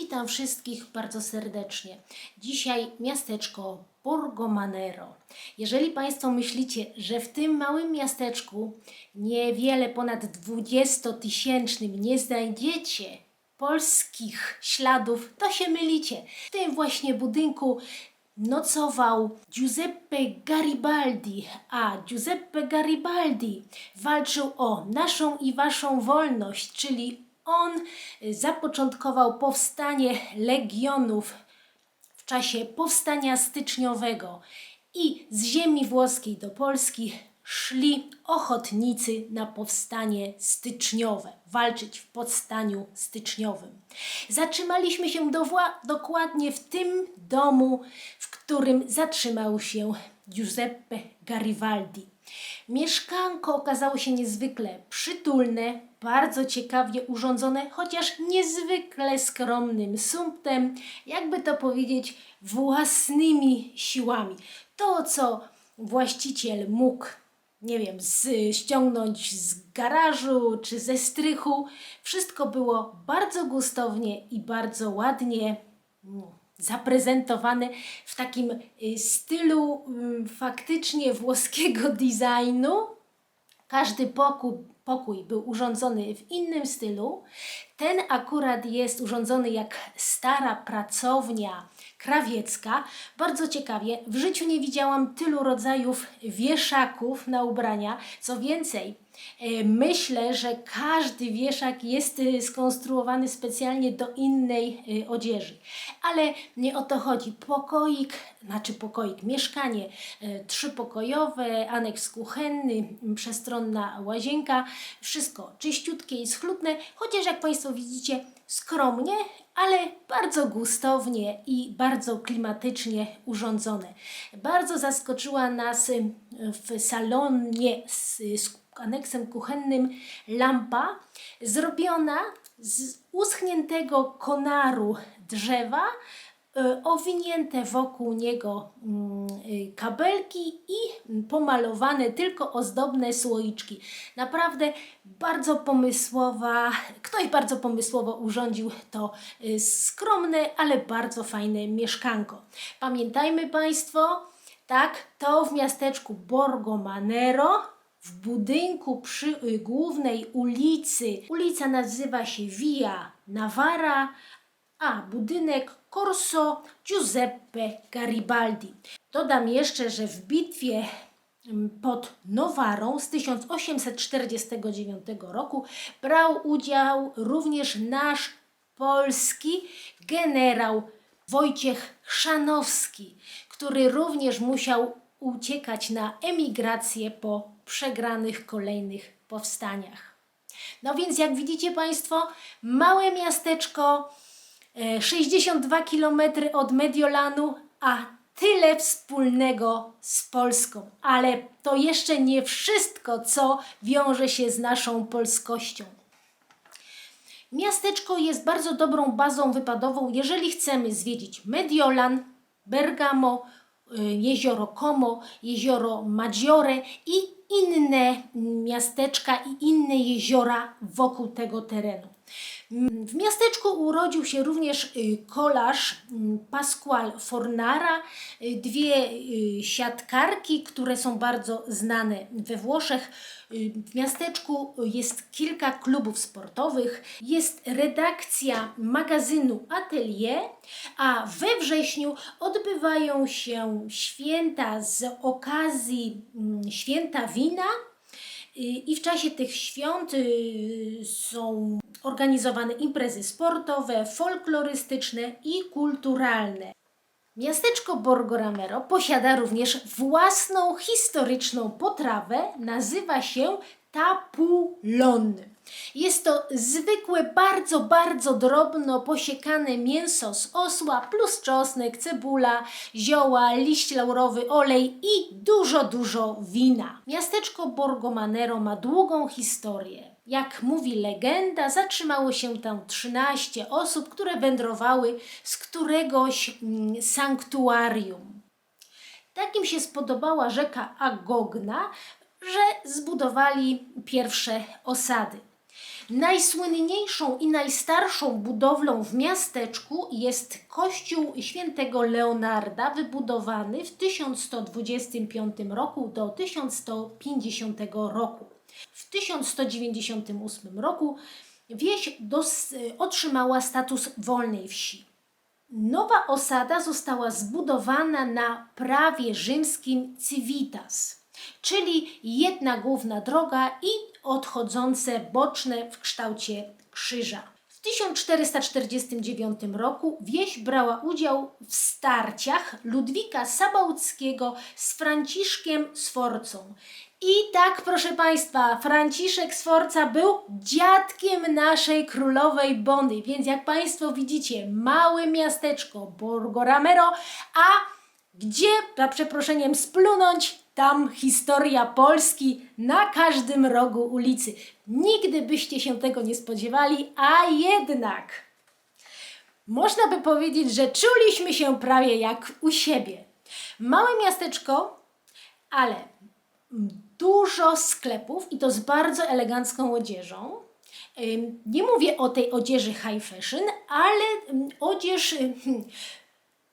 Witam wszystkich bardzo serdecznie. Dzisiaj miasteczko Borgomanero. Jeżeli Państwo myślicie, że w tym małym miasteczku niewiele ponad 20-tysięcznym nie znajdziecie polskich śladów, to się mylicie. W tym właśnie budynku nocował Giuseppe Garibaldi, a Giuseppe Garibaldi walczył o naszą i waszą wolność, czyli on zapoczątkował powstanie legionów w czasie powstania styczniowego i z ziemi włoskiej do Polski szli ochotnicy na powstanie styczniowe, walczyć w powstaniu styczniowym. Zatrzymaliśmy się dowła- dokładnie w tym domu, w którym zatrzymał się Giuseppe Garibaldi. Mieszkanko okazało się niezwykle przytulne, bardzo ciekawie urządzone, chociaż niezwykle skromnym sumptem, jakby to powiedzieć, własnymi siłami. To, co właściciel mógł, nie wiem, z, ściągnąć z garażu czy ze strychu, wszystko było bardzo gustownie i bardzo ładnie zaprezentowane w takim y, stylu mm, faktycznie włoskiego designu. Każdy pokój, pokój był urządzony w innym stylu. Ten akurat jest urządzony jak stara pracownia krawiecka. Bardzo ciekawie. W życiu nie widziałam tylu rodzajów wieszaków na ubrania. Co więcej, myślę, że każdy wieszak jest e, skonstruowany specjalnie do innej e, odzieży. Ale nie o to chodzi. Pokoik, znaczy pokoik, mieszkanie e, trzypokojowe, aneks kuchenny, przestronna łazienka, wszystko czyściutkie i schludne, chociaż jak Państwo widzicie, skromnie, ale bardzo gustownie i bardzo klimatycznie urządzone. Bardzo zaskoczyła nas w salonie z aneksem kuchennym lampa zrobiona z uschniętego konaru drzewa, y, owinięte wokół niego mm, y, kabelki i pomalowane tylko ozdobne słoiczki. Naprawdę bardzo pomysłowa, ktoś bardzo pomysłowo urządził to y, skromne, ale bardzo fajne mieszkanko. Pamiętajmy Państwo, tak, to w miasteczku Borgomanero, w budynku przy y, głównej ulicy. Ulica nazywa się Via Navara, a budynek Corso Giuseppe Garibaldi. Dodam jeszcze, że w bitwie mm, pod Nowarą z 1849 roku brał udział również nasz polski generał Wojciech Chrzanowski, który również musiał uciekać na emigrację po przegranych kolejnych powstaniach. No więc jak widzicie Państwo, małe miasteczko, e, 62 km od Mediolanu, a tyle wspólnego z Polską. Ale to jeszcze nie wszystko, co wiąże się z naszą polskością. Miasteczko jest bardzo dobrą bazą wypadową, jeżeli chcemy zwiedzić Mediolan, Bergamo, y, jezioro Como, jezioro Maggiore i inne miasteczka i inne jeziora wokół tego terenu. W miasteczku urodził się również y, kolarz mm, Pasqual Fornara, y, dwie y, siatkarki, które są bardzo znane we Włoszech. W miasteczku jest kilka klubów sportowych, jest redakcja magazynu Atelier, a we wrześniu odbywają się święta z okazji mm, święta wina. I w czasie tych świąt y, są organizowane imprezy sportowe, folklorystyczne i kulturalne. Miasteczko Borgoramero posiada również własną historyczną potrawę, nazywa się tapulon. Jest to zwykłe, bardzo, bardzo drobno posiekane mięso z osła plus czosnek, cebula, zioła, liść laurowy, olej i dużo, dużo wina. Miasteczko Borgomanero ma długą historię. Jak mówi legenda, zatrzymało się tam 13 osób, które wędrowały z któregoś mm, sanktuarium. Takim się spodobała rzeka Agogna, że zbudowali pierwsze osady. Najsłynniejszą i najstarszą budowlą w miasteczku jest kościół świętego Leonarda, wybudowany w 1125 roku do 1150 roku. W 1198 roku wieś dos- otrzymała status wolnej wsi. Nowa osada została zbudowana na prawie rzymskim civitas, czyli jedna główna droga i odchodzące boczne w kształcie krzyża. W 1449 roku wieś brała udział w starciach Ludwika Sabałckiego z Franciszkiem Sforcą. I tak, proszę Państwa, Franciszek Sforca był dziadkiem naszej królowej Bondy, więc jak Państwo widzicie, małe miasteczko Borgo Ramero, a gdzie, za przeproszeniem, splunąć, tam historia Polski na każdym rogu ulicy. Nigdy byście się tego nie spodziewali, a jednak można by powiedzieć, że czuliśmy się prawie jak u siebie. Małe miasteczko, ale dużo sklepów i to z bardzo elegancką odzieżą. Nie mówię o tej odzieży high fashion, ale odzież ym,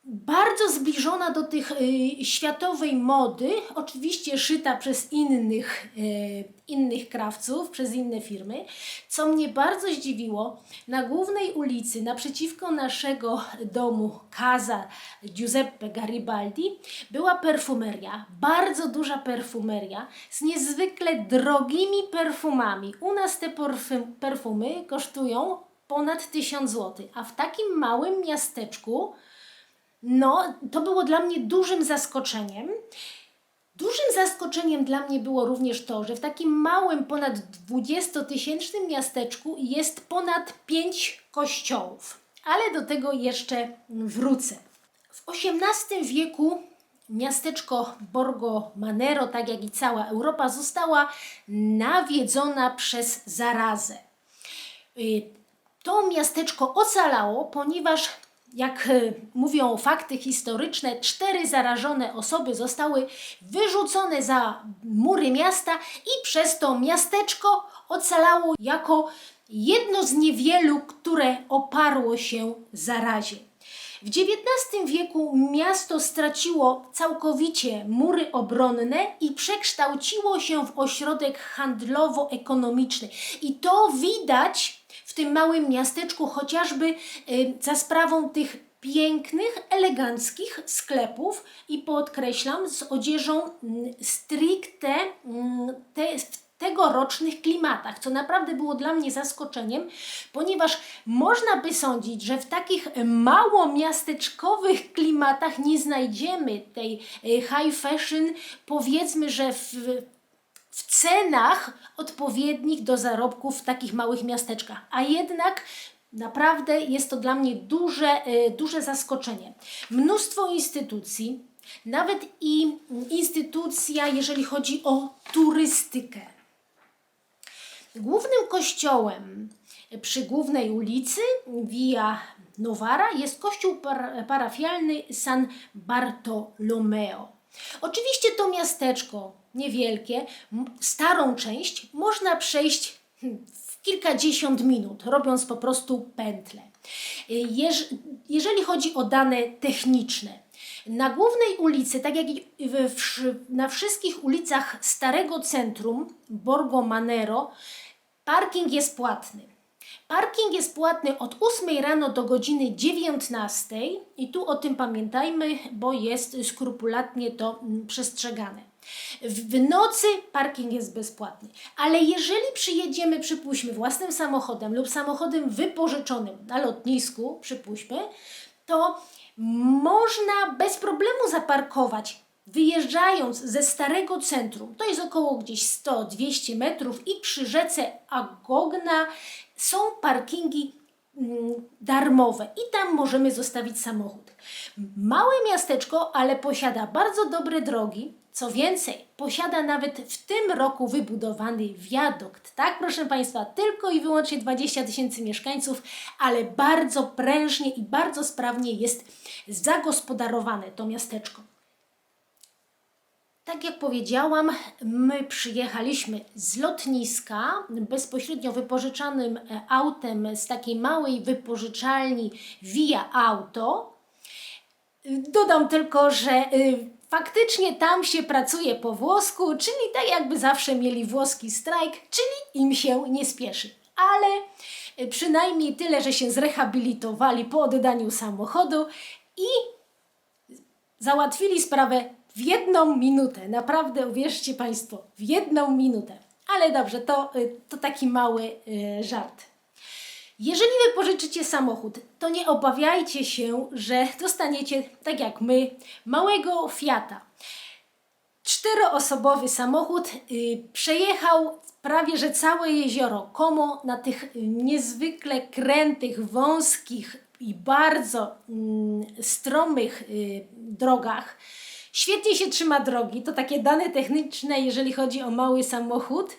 bardzo zbliżona do tych y, światowej mody, oczywiście szyta przez innych, y, innych krawców, przez inne firmy. Co mnie bardzo zdziwiło, na głównej ulicy naprzeciwko naszego domu Casa Giuseppe Garibaldi była perfumeria, bardzo duża perfumeria z niezwykle drogimi perfumami. U nas te perfum, perfumy kosztują ponad 1000 zł, a w takim małym miasteczku no, to było dla mnie dużym zaskoczeniem. Dużym zaskoczeniem dla mnie było również to, że w takim małym, ponad 20-tysięcznym miasteczku jest ponad 5 kościołów. Ale do tego jeszcze wrócę. W XVIII wieku miasteczko Borgo Manero, tak jak i cała Europa, została nawiedzona przez zarazę. Y, To miasteczko ocalało, ponieważ jak e, mówią fakty historyczne, cztery zarażone osoby zostały wyrzucone za mury miasta i przez to miasteczko ocalało jako jedno z niewielu, które oparło się zarazie. W XIX wieku miasto straciło całkowicie mury obronne i przekształciło się w ośrodek handlowo-ekonomiczny. I to widać tym małym miasteczku, chociażby y, za sprawą tych pięknych, eleganckich sklepów i podkreślam z odzieżą mm, stricte mm, te, w tegorocznych klimatach, co naprawdę było dla mnie zaskoczeniem, ponieważ można by sądzić, że w takich mało miasteczkowych klimatach nie znajdziemy tej y, high fashion, powiedzmy, że w, w cenach odpowiednich do zarobków w takich małych miasteczkach. A jednak naprawdę jest to dla mnie duże, y, duże zaskoczenie. Mnóstwo instytucji, nawet i instytucja, jeżeli chodzi o turystykę. Głównym kościołem przy głównej ulicy Via Novara jest kościół par parafialny San Bartolomeo. Oczywiście to miasteczko niewielkie, starą część można przejść hmm, w kilkadziesiąt minut, robiąc po prostu pętlę. Jeż, jeżeli chodzi o dane techniczne, na głównej ulicy, tak jak na wszystkich ulicach starego centrum Borgo Manero, parking jest płatny. Parking jest płatny od 8 rano do godziny 19 i tu o tym pamiętajmy, bo jest skrupulatnie to mm, przestrzegane. W nocy parking jest bezpłatny, ale jeżeli przyjedziemy, przypuśćmy, własnym samochodem lub samochodem wypożyczonym na lotnisku, przypuśćmy, to można bez problemu zaparkować wyjeżdżając ze starego centrum, to jest około gdzieś 100-200 metrów i przy rzece Agogna są parkingi mm, darmowe i tam możemy zostawić samochód. Małe miasteczko, ale posiada bardzo dobre drogi. Co więcej, posiada nawet w tym roku wybudowany wiadukt. Tak, proszę Państwa, tylko i wyłącznie 20 tysięcy mieszkańców, ale bardzo prężnie i bardzo sprawnie jest zagospodarowane to miasteczko. Tak jak powiedziałam, my przyjechaliśmy z lotniska bezpośrednio wypożyczanym e, autem z takiej małej wypożyczalni Via Auto. Dodam tylko, że y, faktycznie tam się pracuje po włosku, czyli tak jakby zawsze mieli włoski strajk, czyli im się nie spieszy. Ale y, przynajmniej tyle, że się zrehabilitowali po oddaniu samochodu i załatwili sprawę w jedną minutę. Naprawdę, uwierzcie Państwo, w jedną minutę. Ale dobrze, to, y, to taki mały y, żart. Jeżeli wypożyczycie samochód, to nie obawiajcie się, że dostaniecie, tak jak my, małego Fiata. Czteroosobowy samochód y, przejechał prawie że całe jezioro Como na tych niezwykle krętych, wąskich i bardzo mm, stromych drogach. Świetnie się trzyma drogi, to takie dane techniczne, jeżeli chodzi o mały samochód.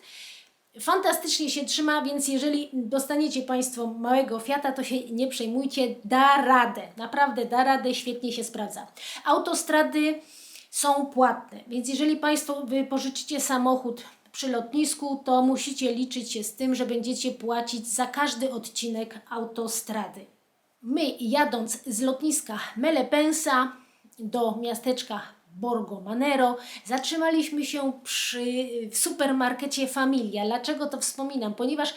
Fantastycznie się trzyma, więc jeżeli dostaniecie Państwo małego Fiata, to się nie przejmujcie, da radę. Naprawdę da radę, świetnie się sprawdza. Autostrady są płatne, więc jeżeli Państwo wypożyczycie samochód przy lotnisku, to musicie liczyć się z tym, że będziecie płacić za każdy odcinek autostrady. My jadąc z lotniska Melepensa do miasteczka Borgo Manero zatrzymaliśmy się przy, w supermarkecie Familia. Dlaczego to wspominam? Ponieważ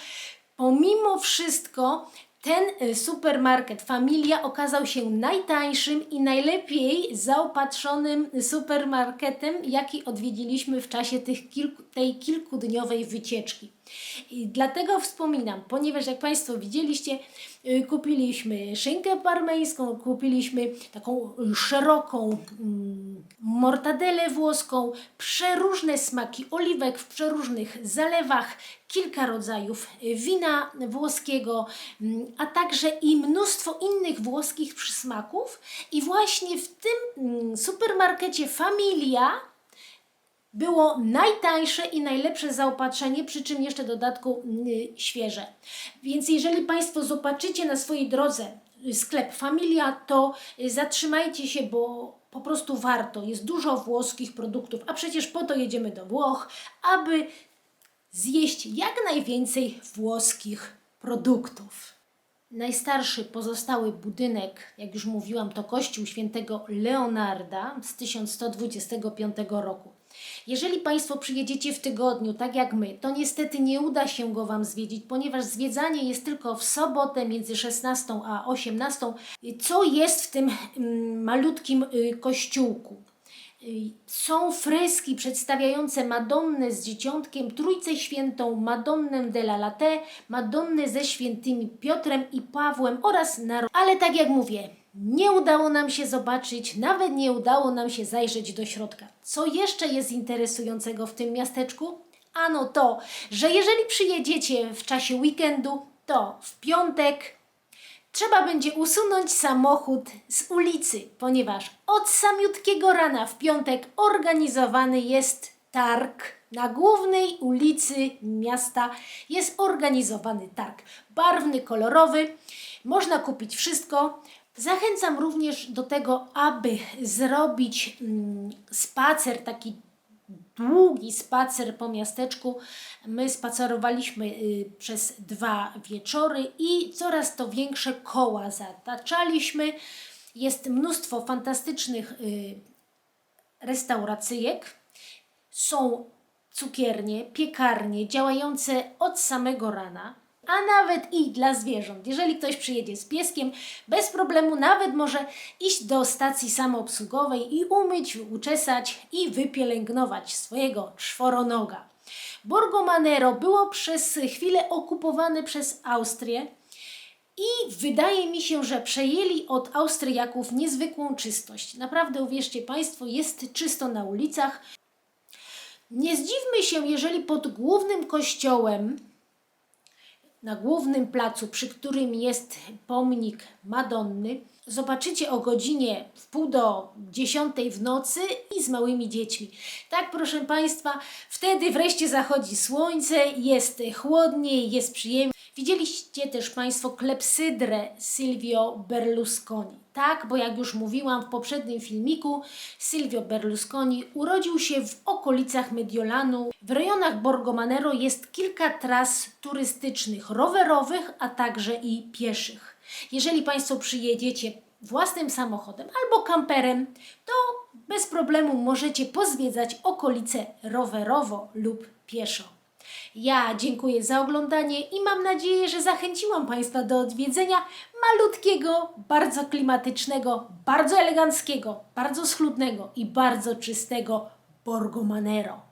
pomimo wszystko ten y, supermarket Familia okazał się najtańszym i najlepiej zaopatrzonym supermarketem, jaki odwiedziliśmy w czasie tych kilku, tej kilkudniowej wycieczki. I dlatego wspominam, ponieważ jak Państwo widzieliście, y, kupiliśmy szynkę parmeńską, kupiliśmy taką szeroką mm, mortadelę włoską, przeróżne smaki oliwek w przeróżnych zalewach, kilka rodzajów wina włoskiego, mm, a także i mnóstwo innych włoskich przysmaków. I właśnie w tym mm, supermarkecie Familia było najtańsze i najlepsze zaopatrzenie, przy czym jeszcze dodatku y, świeże. Więc jeżeli Państwo zobaczycie na swojej drodze y, sklep Familia, to y, zatrzymajcie się, bo po prostu warto. Jest dużo włoskich produktów, a przecież po to jedziemy do Włoch, aby zjeść jak najwięcej włoskich produktów. Najstarszy pozostały budynek, jak już mówiłam, to kościół świętego Leonarda z 1125 roku. Jeżeli Państwo przyjedziecie w tygodniu, tak jak my, to niestety nie uda się go Wam zwiedzić, ponieważ zwiedzanie jest tylko w sobotę między 16 a 18. Co jest w tym mm, malutkim y, kościółku? Y, Są freski przedstawiające Madonnę z Dzieciątkiem, Trójcę Świętą, Madonnę della Latte, Madonnę ze świętymi Piotrem i Pawłem oraz Naro. Ale tak jak mówię, nie udało nam się zobaczyć, nawet nie udało nam się zajrzeć do środka. Co jeszcze jest interesującego w tym miasteczku? Ano to, że jeżeli przyjedziecie w czasie weekendu, to w piątek trzeba będzie usunąć samochód z ulicy, ponieważ od samiutkiego rana w piątek organizowany jest targ. Na głównej ulicy miasta jest organizowany targ. Barwny, kolorowy. Można kupić wszystko. Zachęcam również do tego, aby zrobić mm, spacer, taki długi spacer po miasteczku. My spacerowaliśmy y, przez dwa wieczory i coraz to większe koła zataczaliśmy. Jest mnóstwo fantastycznych y, restauracyjek. Są cukiernie, piekarnie działające od samego rana, a nawet i dla zwierząt. Jeżeli ktoś przyjedzie z pieskiem, bez problemu nawet może iść do stacji samoobsługowej i umyć, uczesać i wypielęgnować swojego czworonoga. Borgo Manero było przez chwilę okupowane przez Austrię i wydaje mi się, że przejęli od Austriaków niezwykłą czystość. Naprawdę uwierzcie Państwo, jest czysto na ulicach. Nie zdziwmy się, jeżeli pod głównym kościołem, na głównym placu, przy którym jest pomnik Madonny, zobaczycie o godzinie w pół do dziesiątej w nocy i z małymi dziećmi. Tak, proszę Państwa, wtedy wreszcie zachodzi słońce, jest chłodniej, jest przyjemniej. Widzieliście też Państwo klepsydrę Silvio Berlusconi. Tak, bo jak już mówiłam w poprzednim filmiku, Silvio Berlusconi urodził się w okolicach Mediolanu. W rejonach Borgomanero jest kilka tras turystycznych, rowerowych, a także i pieszych. Jeżeli Państwo przyjedziecie własnym samochodem albo kamperem, to bez problemu możecie pozwiedzać okolice rowerowo lub pieszo. Ja dziękuję za oglądanie i mam nadzieję, że zachęciłam Państwa do odwiedzenia malutkiego, bardzo klimatycznego, bardzo eleganckiego, bardzo schludnego i bardzo czystego Borgo Manero.